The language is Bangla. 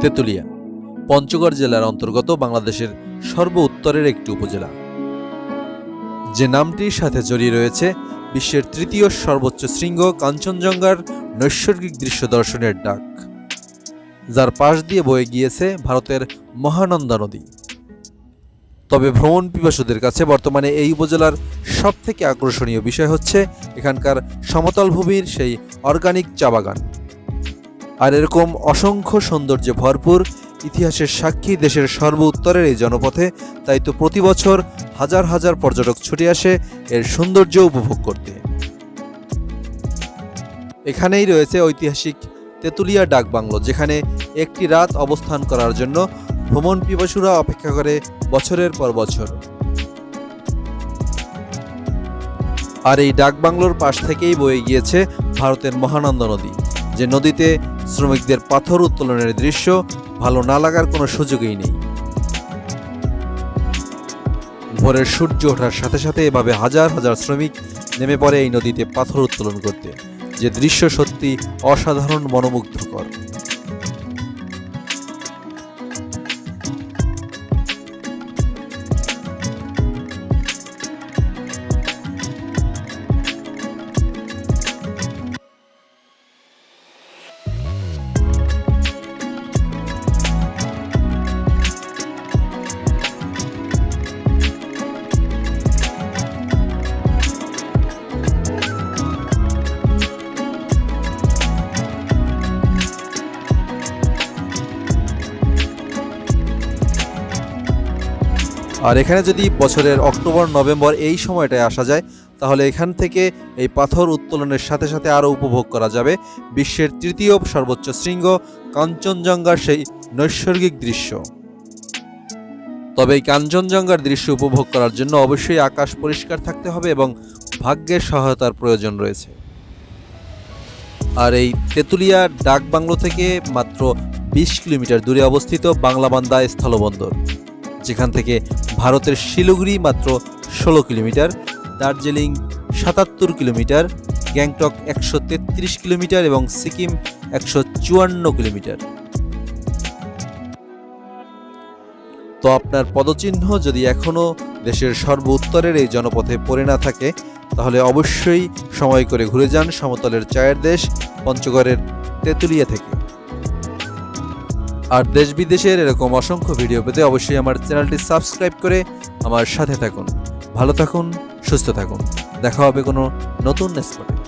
তেঁতুলিয়া, পঞ্চগড় জেলার অন্তর্গত বাংলাদেশের সর্ব উত্তরের একটি উপজেলা। যে নামটির সাথে জড়িয়ে রয়েছে বিশ্বের তৃতীয় সর্বোচ্চ শৃঙ্গ কাঞ্চনজঙ্ঘার নৈসর্গিক দৃশ্য দর্শনের ডাক, যার পাশ দিয়ে বয়ে গিয়েছে ভারতের মহানন্দা নদী। তবে ভ্রমণ পিপাসুদের কাছে বর্তমানে এই উপজেলার সবথেকে আকর্ষণীয় বিষয় হচ্ছে এখানকার সমতল ভূমির সেই অর্গানিক চা বাগান। আর এরকম অসংখ্য সৌন্দর্যে ভরপুর ইতিহাসের সাক্ষী দেশের সর্ব উত্তরের এই জনপথে, তাই তো প্রতি বছর হাজার হাজার পর্যটক ছুটে আসে এর সৌন্দর্য উপভোগ করতে। এখানেই রয়েছে ঐতিহাসিক তেঁতুলিয়া ডাক বাংলো, যেখানে একটি রাত অবস্থান করার জন্য ভ্রমণ পিপাসুরা অপেক্ষা করে বছরের পর বছর। আর এই ডাক বাংলোর পাশ থেকেই বয়ে গিয়েছে ভারতের মহানন্দ নদী। যে নদীতে শ্রমিকদের পাথর উত্তোলনের দৃশ্য ভালো না লাগার কোনো সুযোগই নেই। ভোরের সূর্য ওঠার সাথে সাথে এভাবে হাজার হাজার শ্রমিক নেমে পড়ে এই নদীতে পাথর উত্তোলন করতে। যে দৃশ্য সত্যি অসাধারণ, মনোমুগ্ধকর। আর এখানে যদি বছরের অক্টোবর, নভেম্বর এই সময়টায় আসা যায়, তাহলে এখান থেকে এই পাথর উত্তোলনের সাথে সাথে আরও উপভোগ করা যাবে বিশ্বের তৃতীয় সর্বোচ্চ শৃঙ্গ কাঞ্চনজঙ্ঘার সেই নৈসর্গিক দৃশ্য। তবে এই কাঞ্চনজঙ্ঘার দৃশ্য উপভোগ করার জন্য অবশ্যই আকাশ পরিষ্কার থাকতে হবে এবং ভাগ্যের সহায়তার প্রয়োজন রয়েছে। আর এই তেঁতুলিয়া ডাক বাংলো থেকে মাত্র বিশ কিলোমিটার দূরে অবস্থিত বাংলাবান্দা স্থলবন্দর। যেখান থেকে ভারতের শিলিগুড়ি মাত্র ষোলো কিলোমিটার, দার্জিলিং সাতাত্তর কিলোমিটার, গ্যাংটক একশো তেত্রিশ কিলোমিটার এবং সিকিম একশো চুয়ান্ন কিলোমিটার। তো আপনার পদচিহ্ন যদি এখনও দেশের সর্ব উত্তরের এই জনপথে পড়ে না থাকে, তাহলে অবশ্যই সময় করে ঘুরে যান সমতলের চায়ের দেশ, পঞ্চগড়ের তেঁতুলিয়া থেকে। আর দেশ বিদেশের এরকম অসংখ্য ভিডিও পেতে অবশ্যই আমার চ্যানেলটি সাবস্ক্রাইব করে আমার সাথে থাকুন। ভালো থাকুন, সুস্থ থাকুন। দেখা হবে কোনো নতুন স্পটে